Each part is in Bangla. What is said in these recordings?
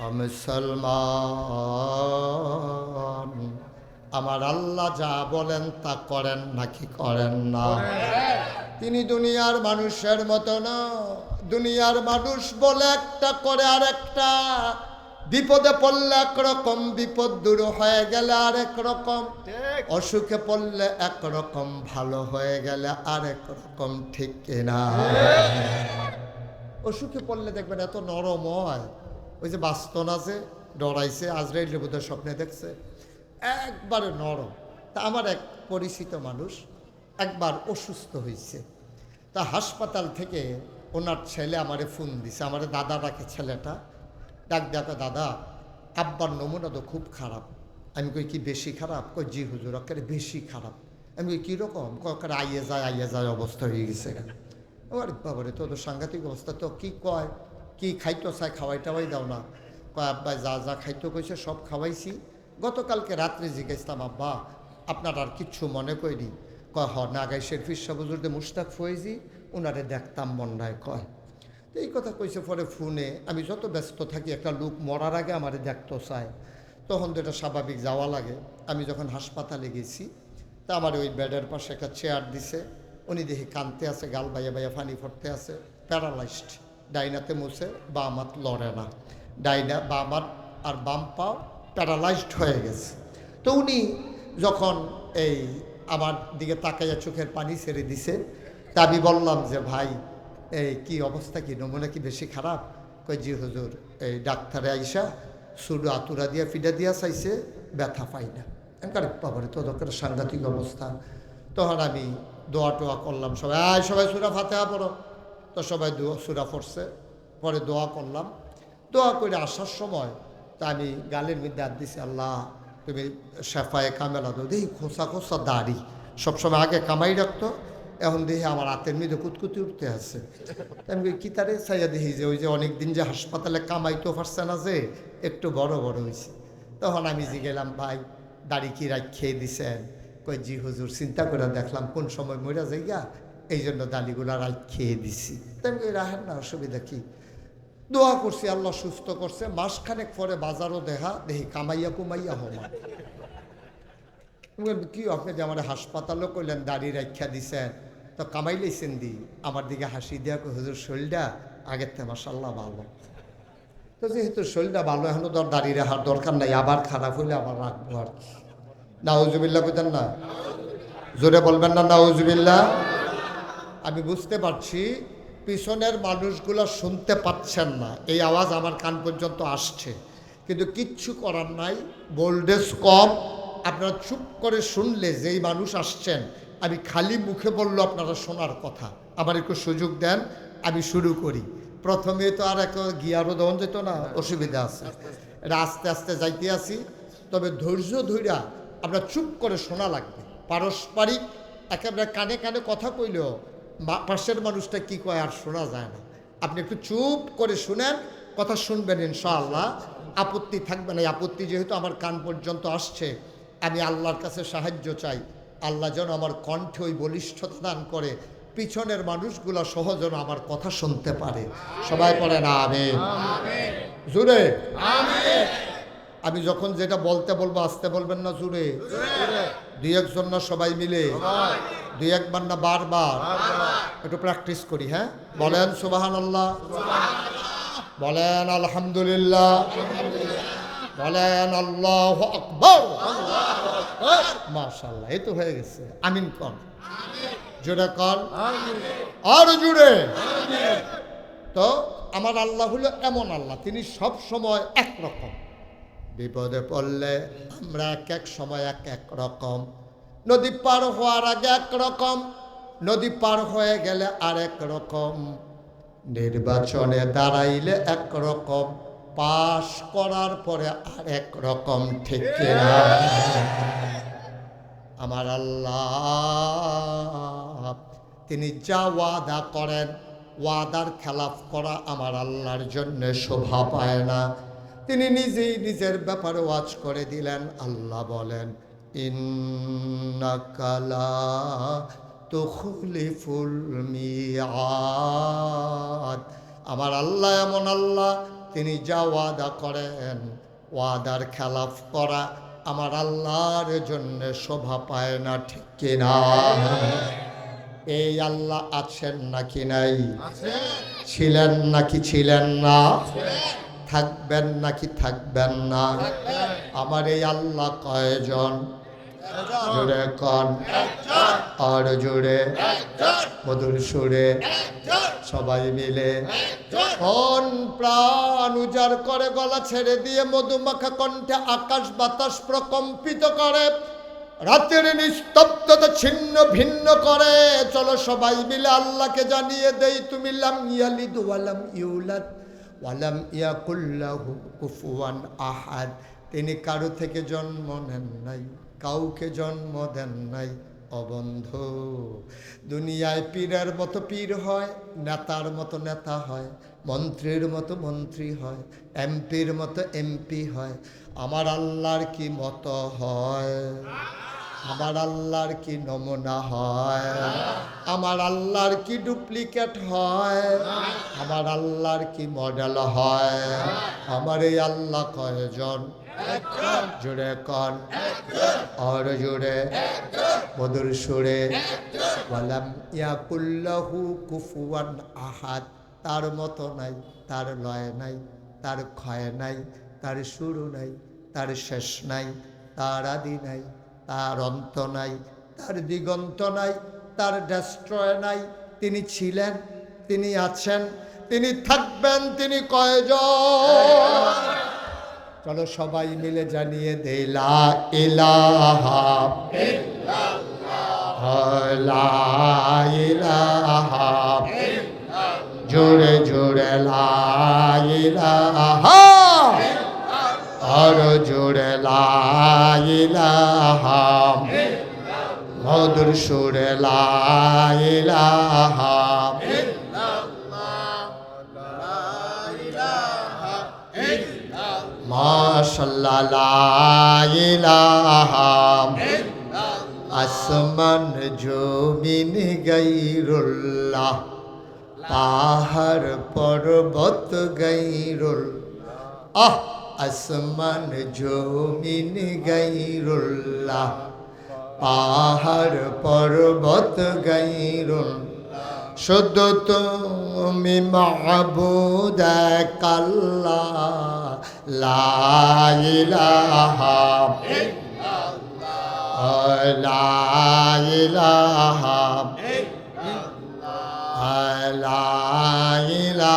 মুসলমান। আমার আল্লাহ যা বলেন তা করেন নাকি করেন না? তিনি দুনিয়ার মানুষের মতো না। দুনিয়ার মানুষ বলে একটা, করে আর একটা বিপদে পড়লে একরকম, বিপদ দূর হয়ে গেলে আরেক রকম অসুখে পড়লে একরকম, ভালো হয়ে গেলে আরেক রকম ঠিক কিনা? অসুখে পড়লে দেখবেন এত নরম হয়। ওই যে বাস্তন আছে ডরাইছে, আজরাইলের বোধহয় স্বপ্নে দেখছে, একবারে নরম। তা আমার এক পরিচিত মানুষ একবার অসুস্থ হয়েছে তা হাসপাতাল থেকে ওনার ছেলে আমারে ফোন দিছে, আমার দাদা ডাকে ছেলেটা। ডাক ডাকে দাদা, আব্বার নমুনা তো খুব খারাপ। আমি কই, কি বেশি খারাপ? কই জি হুজুর, একেবারে বেশি খারাপ। আমি কই, কীরকম? কয়েক আইয়ে যায় আইয়ে যায় অবস্থা হয়ে গেছে। আরে বাবারে তো সাংঘাতিক অবস্থা। তো কি কয়? কি খাইতো, চাই খাওয়াই টাওয়াই দাও না। কয়, আব্বা, যা যা খাইতো কইছে, সব খাওয়াইছি। গতকালকে রাত্রে জিজ্ঞাসলাম, আব্বা, আপনার আর কিচ্ছু মনে করিনি? কয়, হ, নাগাই শেরফির সাবুজুরদে মুশতাক ফয়েজি ওনারে দেখতাম মন্ডায়। কয়, তো এই কথা কইছে পরে ফোনে, আমি যত ব্যস্ত থাকি, একটা লোক মরার আগে আমারে দেখতো চায় তখন তো এটা স্বাভাবিক যাওয়া লাগে। আমি যখন হাসপাতালে গেছি, তা আমার ওই বেডের পাশে একটা চেয়ার দিছে। উনি দেখি কানতে আছে, গাল বাইয়া বাইয়া ফানি ফটতে আছে, প্যারালাইজড। ডাইনাতে মুছে বাম হাত লড়ে না। ডাইনা বাম হাত আর বাম পা প্যারালাইজড হয়ে গেছে। তো উনি যখন এই আমার দিকে তাকাইয়া চোখের পানি ছেড়ে দিছে তা আমি বললাম যে, ভাই, এই কি অবস্থা কি? নমুনা কি বেশি খারাপ? কই জি হুজুর, এই ডাক্তারে আইসা সুডু আতুরা দিয়া, ফিডা দিয়া চাইছে, ব্যথা পাই না। এনকারে বাবারে, তো দরকার সাংঘাতিক অবস্থা। তখন আমি দোয়া টোয়া করলাম সবাই, আয় সবাই, সুরা ফাতেহা পড়ো। তো সবাই দোয়া, সুরা পড়ছে। পরে দোয়া করলাম। দোয়া করে আসার সময় তা আমি গালের মধ্যে হাত দিছি, আল্লাহ, তুমি শেফায়ে কামেলা দো দেখি খোসা খোসা দাড়ি। সবসময় আগে কামাই রাখতো, এখন দেখি আমার হাতের মধ্যে কুতকুতি উঠতে আছে। আমি কি তারে? চাইয়া দেখি যে ওই যে অনেক দিন যে হাসপাতালে কামাইতে পারছে না যে, একটু বড় বড় হয়েছে তখন আমি গেলাম, ভাই, দাড়ি কি রাখ খেয়ে দিছেন? কই, জি, হুজুর, চিন্তা করে দেখলাম, কোন সময় মরা যাইয়া এই জন্য দাড়িগুলা রাখ খেয়ে দিছি। তাই রাহেন না অসুবিধা কি? দোয়া করছি আল্লাহ সুস্থ করছে। মাসখানেক পরে বাজারও দেখা দেখি কামাইয়া কুমাইয়া হমা কি আপনি যে আমার হাসপাতালও করলেন দাড়ি রাখা দিছেন তো কামাই লাইছেন দি? আমার দিকে হাসি কই, হুজুর শরীরটা আগের থেকে মাসাল্লাহ ভালো। তো যেহেতু শরীরটা ভালো এখনও ধর দাড়ি রাখার দরকার নাই আবার খারাপ হইলে আবার রাখব আর কি। নাউজুবিল্লা বুঝেন না? জোরে বলবেন না না নাউজুবিল্লা আমি বুঝতে পারছি, পিছনের মানুষগুলো শুনতে পাচ্ছেন না। এই আওয়াজ আমার কান পর্যন্ত আসছে। কিন্তু কিচ্ছু করার নাই বোল্ডেজ কম। আপনারা চুপ করে শুনলে যেই মানুষ আসছেন, আমি খালি মুখে বলল আপনারা শোনার কথা। আমার একটু সুযোগ দেন, আমি শুরু করি। প্রথমে তো আর এক গিয়ারও দেওয়া যেত না, অসুবিধা আছে। এটা আস্তে আস্তে যাইতে আসি তবে ধৈর্য ধৈর্যা আপনার চুপ করে শোনা লাগবে। পারস্পরিক একেবারে কানে কানে কথা কইলেও পাশের মানুষটা কি কয় আর শোনা যায় না। আপনি একটু চুপ করে শুনেন কথা শুনবেন ইনশাআল্লাহ। আপত্তি থাকবে না আপত্তি যেহেতু আমার কান পর্যন্ত আসছে আমি আল্লাহর কাছে সাহায্য চাই। আল্লাহ যেন আমার কণ্ঠে ওই বলিষ্ঠতা দান করে পিছনের মানুষগুলো সহ যেন আমার কথা শুনতে পারে। সবাই পড়ে না আমি জুড়ে। আমি যখন যেটা বলতে বলব, আসতে বলবেন না জুড়ে? দুই একজন না সবাই মিলে? দুই একবার না বারবার? একটু প্র্যাকটিস করি হ্যাঁ? বলেন সুবাহান আল্লাহ বলেন, আলহামদুলিল্লাহ। বলেন, আল্লাহ আকবর। মাশাল্লাহ এই তো হয়ে গেছে। আমিন কন জুড়ে কন আর জুড়ে। তো, আমার আল্লাহ হলো এমন আল্লাহ, তিনি সব সময় একরকম। বিপদে পড়লে আমরা এক এক সময় এক এক রকম। নদী পার হওয়ার আগে এক রকম, নদী পার হয়ে গেলে আর এক রকম। নির্বাচনে দাঁড়াইলে এক রকম, পাশ করার পরে আর এক রকম, ঠিক? আমার আল্লাহ, তিনি যা ওয়াদা করেন, ওয়াদার খেলাফ করা আমার আল্লাহর জন্য শোভা পায় না। তিনি নিজেই নিজের ব্যাপারে ওয়াজ করে দিলেন। আল্লাহ বলেন ইন্নাকালা তুখলিফুল মিয়াদ। আমার আল্লাহ এমন আল্লাহ তিনি যা ওয়াদা করেন ওয়াদার খেলাফ করা আমার আল্লাহর জন্য শোভা পায় না ঠিক কিনা এই আল্লাহ আছেন নাকি নাই? ছিলেন নাকি ছিলেন না? থাকবেন নাকি থাকবেন না? আমার এই আল্লাহ কয়জন? জুড়ে কন। আর জুড়ে মধুর সুরে। সবাই মিলে। কোন প্রাণ উজাড় করে গলা ছেড়ে দিয়ে মধুমাখা কণ্ঠে আকাশ বাতাস প্রকম্পিত করে? রাতের নিস্তব্ধতা ছিন্ন ভিন্ন করে। চলো সবাই মিলে আল্লাহকে জানিয়ে দেই তুমি লাম ইয়ালিদ ওয়ালাম ইউলাদ। ওয়ালাম ইয়াকুল্লাহু কুফুয়ান আহাদ। তিনি কারও থেকে জন্ম নেন নাই, কাউকে জন্ম দেন নাই, অবন্ধ। দুনিয়ায় পীরের মতো পীর হয়, নেতার মতো নেতা হয়, মন্ত্রীর মতো মন্ত্রী হয়, এমপির মতো এমপি হয়। আমার আল্লাহর কি মতো হয়? আমার আল্লাহর কি নমুনা হয়? আমার আল্লাহর কি ডুপ্লিকেট হয়? আমার আল্লাহর কি মডেল হয়? আমার এই আল্লাহ কয়জন? জুড়ে কন। আর জুড়ে মধুর সুরে। বললাম ইয়াকুল্লাহু কুফুয়ান আহাদ। তার মতো নাই, তার লয় নাই, তার ক্ষয় নাই, তার শুরু নাই, তার শেষ নাই, তার আদি নাই তার অন্ত নাই, তার দিগন্ত নাই, তার ডেস্ট্রয় নাই। তিনি ছিলেন, তিনি আছেন, তিনি থাকবেন, তিনি কয়জন? চলো সবাই মিলে জানিয়ে দে লা ইলাহা জোরে জোরে, লা আর জোরে লা ইলাহা মধুর সুরে লা ইলাহা মাশাল্লাহ আসমান জমিন গাইরুল্লাহ পাহাড় পর্বত গাইরুল আহ আসমান জমিন গাইরুল্লাহ পাহাড় পর্বত গাইরুল শুদ্ধ তুমি মাহবুদ কাল্লা লাইলাহা লাইলাহা লাইলাহা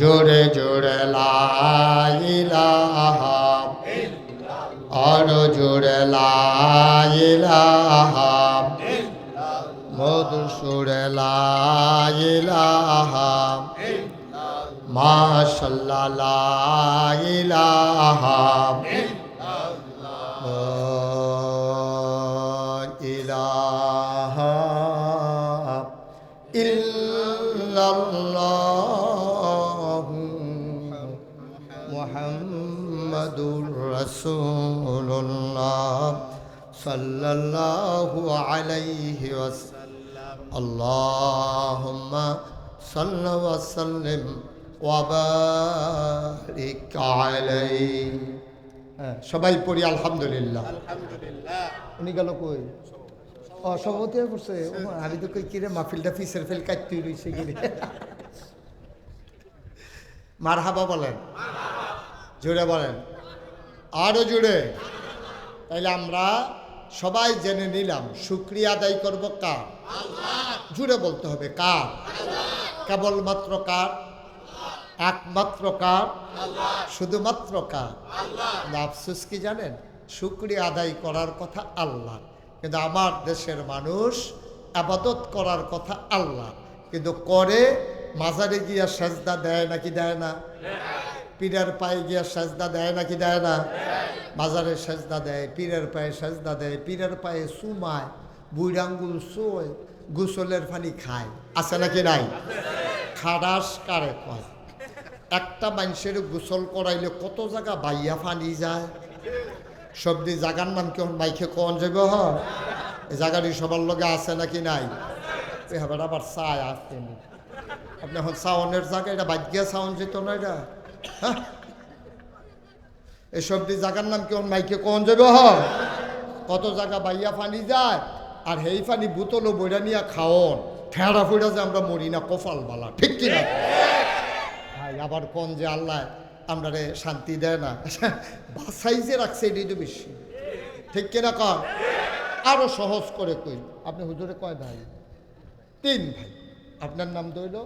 জোরে জোরে আরও আর জোরে মধুর লাইলাহা মাশাল্লাহ লাইলাহা হ্যাঁ সবাই পড়ি আলহামদুলিল্লাহ। উনি গেল কই? ও সভাপতি পড়ছে? ও মা, আমি তো কই কিরে মাহফিলটা ফিসের ফেল কাটতে রইছে কিরে? মার হাবা বলেন। জুড়ে বলেন। আরও জুড়ে তাইলে আমরা সবাই জেনে নিলাম শুক্রিয়া আদায় করব কার? জুড়ে বলতে হবে কার? কেবলমাত্র কার? একমাত্র কার? শুধুমাত্র কার? আফসোস কি জানেন? শুক্রিয়া আদায় করার কথা আল্লাহ। কিন্তু আমার দেশের মানুষ আবাদত করার কথা আল্লাহ। কিন্তু করে মাজারে গিয়া সেজদা দেয় নাকি দেয় না? পীরের পায়ে গিয়া সেজদা দেয় নাকি দেয় না? মাজারে সেজদা দেয়, পীরের পায়ে সেজদা দেয়, পীরের পায়ে সুমায় বুড়াঙ্গুল সোয় গোসলের পানি খায়। আছে নাকি নাই? খারাস কারে কয়? একটা মানুষের গোসল করাইলে কত জায়গা বাইয়া পানি যায়? সবদি জাগার নাম কেমন মাইকে কন যাব হ? জায়গাটি সবার লগে আছে নাকি নাই? এ হবে আবার চায় আসতেনি আপনি এখন সাউন্ডের জায়গা এটা বাদ গিয়া সাউন্ড যেত না এটা? এই সবদি জাগার নাম কেমন মাইকে কন যাবে, হ? কত জায়গা বাইয়া পানি যায়, আর হেই পানি বোতলও বইরা নিয়ে খাওয়ন ঠেড়া ফুড়া যে আমরা মরি না, কপাল বালা, ঠিক কিনা? ভাই, আবার কোন যে আল্লাহ আমরা রে শান্তি দেয় না? বাসাই যে রাখছে এটাই তো বেশি। ঠিক কিনা কর আরও সহজ করে কই। আপনি হুজুরে কয় ভাই? তিন ভাই। আপনার নাম দইল?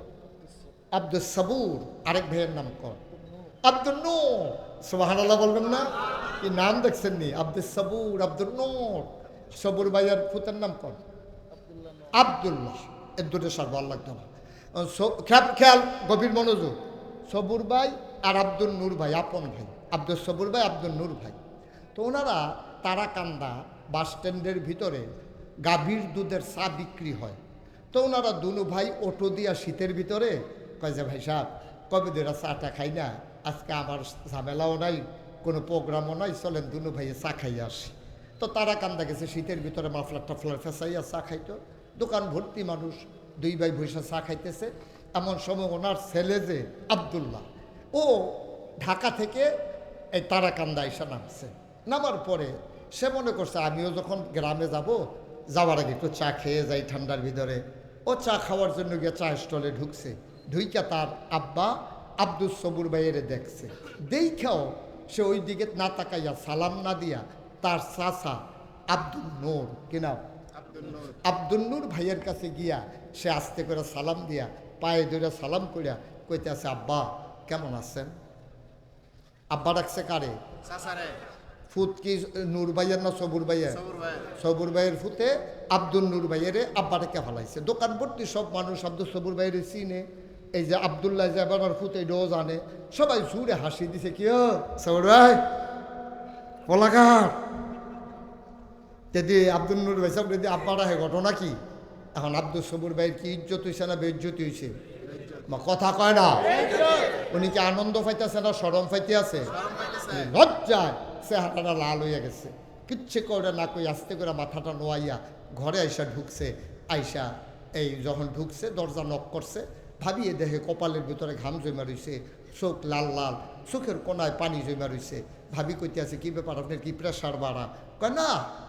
আব্দুল সাবুর। আরেক ভাইয়ের নাম কর আব্দুল নূর। সুবাহান আল্লাহ বলবেন না? কি নাম দেখছেন নি? আব্দুল সাবুর, আব্দুল নূর। সবুর ভাইয়ের ফুতের নাম কর আবদুল্লাহ। এর দুটো সার ভালো লাগতো না খেয়াল খেয়াল, গভীর মনোযোগ। সবুর ভাই আর আব্দুল নূর ভাই, আপন ভাই। আব্দুল, সবুর ভাই, আব্দুল নূর ভাই। তো ওনারা তারাকান্দা বাস স্ট্যান্ডের ভিতরে গাভীর দুধের চা বিক্রি হয়। তো ওনারা দুনু ভাই অটো দিয়া শীতের ভিতরে কয় যে, ভাই সাহেব, কবে দুরা চাটা খাই না? আজকে আমার ঝামেলাও নাই, কোনো প্রোগ্রামও নাই, চলেন দুনু ভাইয়ে চা খাইয়ে আসি। তো তারা কান্দা গেছে, শীতের ভিতরে মাফলার টাফলার ফেসাইয়া চা খাইতো। দোকান ভর্তি মানুষ দুই ভাই বৈশা চা খাইতেছে। এমন সময় ওনার ছেলে যে, আবদুল্লাহ, ও ঢাকা থেকে এই তারাকান্দা এসে নামছে। নামার পরে সে মনে করছে, আমিও যখন গ্রামে যাব, যাওয়ার আগে একটু চা খেয়ে যাই ঠান্ডার ভিতরে। ও চা খাওয়ার জন্য গিয়ে চা স্টলে ঢুকছে। ঢুইকা তার আব্বা আব্দুল সবুর ভাইয়েরে দেখছে। দেখাও সে ওই দিকে না তাকাইয়া সালাম না দিয়া তার চাচা আব্দুল নূর কিনা আব্দুল নূর। ভাইয়ের কাছে গিয়া সে আস্তে করে সালাম দিয়া পায়ে ধরে সালাম করিয়া কইতে আছে আব্বা কেমন আছেন? আব্বা ডাকছে কারে? ফুত কি নূর ভাইয়ের না সবুর ভাইয়ের? সবুর ভাই ভাইয়ের ফুতে আব্দুল নূর ভাইয়েরে আব্বাটাকে ফেলাইছে। দোকান ভর্তি সব মানুষ আব্দুল সবুর ভাইয়ের চিনে। এই যে আবদুল্লাহ এবার ফুতে এটাও আনে, সবাই জুড়ে হাসি দিছে, কি কলাকার যদি আব্দুল নূর ভাই সব যদি আব্বাটা হে ঘটনা কি? এখন আব্দুল সবুর ভাইয়ের কি ইজ্জত হয়েছে না বেজ্জত হয়েছে মা কথা কয় না? উনি কি আনন্দ পাইতেছে না সরম পাইতে আছে লজ্জায় চেহারাটা লাল হইয়া গেছে। কিচ্ছে করে না কই আস্তে করে মাথাটা নোয়াইয়া ঘরে আইসা ঢুকছে। আইসা এই যখন ঢুকছে, দরজা নক করছে ভাবিয়ে দেখে কপালের ভিতরে ঘাম জমা রয়েছে চোখ লাল লাল, চোখের কোনায় পানি জমা রয়েছে ভাবি কইতে আছে কী ব্যাপার আপনার কি প্রেশার বাড়া? কয়, না,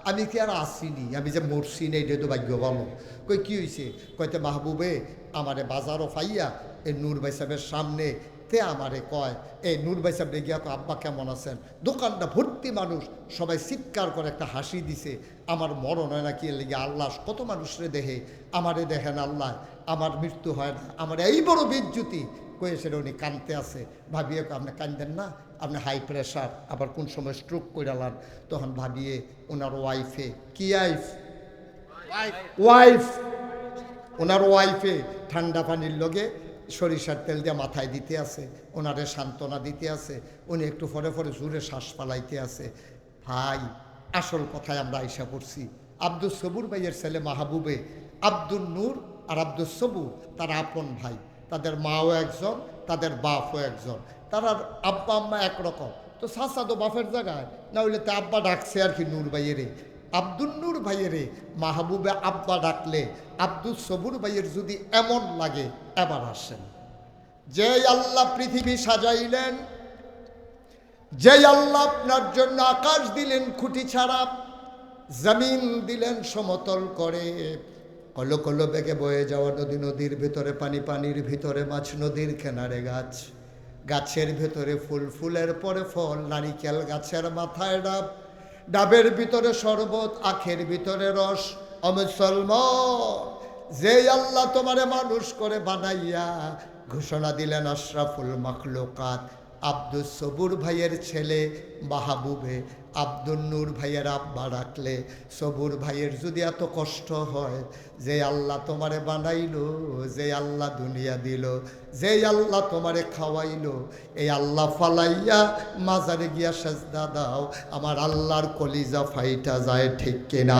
আমি কি আর আসিনি আমি যে মরছি না এটা ভাগ্য ভালো কই কী হয়েছে কয়তে মাহবুবে, আমারে বাজারও ফাইয়া, এই নূর ভাই সামনে তে আমারে কয় এই নূর ভাই সাহেব গিয়া কয় আব্বা কেমন আছেন? দোকানটা ভর্তি মানুষ সবাই চিৎকার করে একটা হাসি দিছে। আমার মরণ হয় না কি লেগে? আল্লাহ কত মানুষরে দেহে? আমারে দেখেন আল্লাহ আমার মৃত্যু হয় না। আমার এই বড় বিদ্যুতি কয়ে সেটা উনি কানতে আছে। ভাবিয়ে আপনি কান্দেন না আপনি হাই প্রেশার আবার কোন সময় স্ট্রোক করে আলান তখন ভাবিয়ে ওনার ওয়াইফে কি আইফ ওয়াইফ ওনার ওয়াইফে ঠান্ডা পানির লগে সরিষার তেল দিয়ে মাথায় দিতে আছে, ওনারে সান্ত্বনা দিতে আছে, উনি একটু পরে পরে জোরে শ্বাস পালাইতে আছে। ভাই, আসল কথায় আমরা আইসা করছি আব্দুল সবুর ভাইয়ের ছেলে মাহবুবে আব্দুল নূর আর আব্দুল সবুর, তার আপন ভাই, তাদের মাও একজন, তাদের বাপও একজন, তারা আব্বা আম্মা একরকম। তো সাসা তো বাপের জায়গায়, না হইলে তো আব্বা ডাকছে আর কি নূর ভাইয়েরে। আব্দুল নূর ভাইয়েরে মাহবুবে আব্বা ডাকলে আব্দুল সবুর ভাইয়ের যদি এমন লাগে, এবার আসেন। যে আল্লাহ পৃথিবী সাজাইলেন যে আল্লাহ আপনার জন্য আকাশ দিলেন খুঁটি ছাড়া, জমিন দিলেন সমতল করে কলো কলো বেগে বয়ে যাওয়া নদী নদীর ভেতরে পানি পানির ভিতরে মাছ নদীর কিনারে গাছ, গাছের ভেতরে ফুল ফুলের পরে ফল, নারিকেল গাছের মাথায় ডাব ডাবের ভিতরে শরবত, আখের ভিতরে রস। অমুসলমান যে আল্লাহ তোমারে মানুষ করে বানাইয়া ঘোষণা দিলেন আশরাফুল মখলুকাত। আব্দুল সবুর ভাইয়ের ছেলে মাহবুবে আব্দুল নূর ভাইয়ের আব্বা রাখলে সবুর ভাইয়ের যদি এত কষ্ট হয়, যে আল্লাহ তোমারে বানাইলো, যে আল্লাহ দুনিয়া দিল, যে আল্লাহ তোমারে খাওয়াইলো, এই আল্লাহ ফালাইয়া মাজারে গিয়া সেজদা দাও, আমার আল্লাহর কলিজা ফাইটা যায় ঠিক কিনা?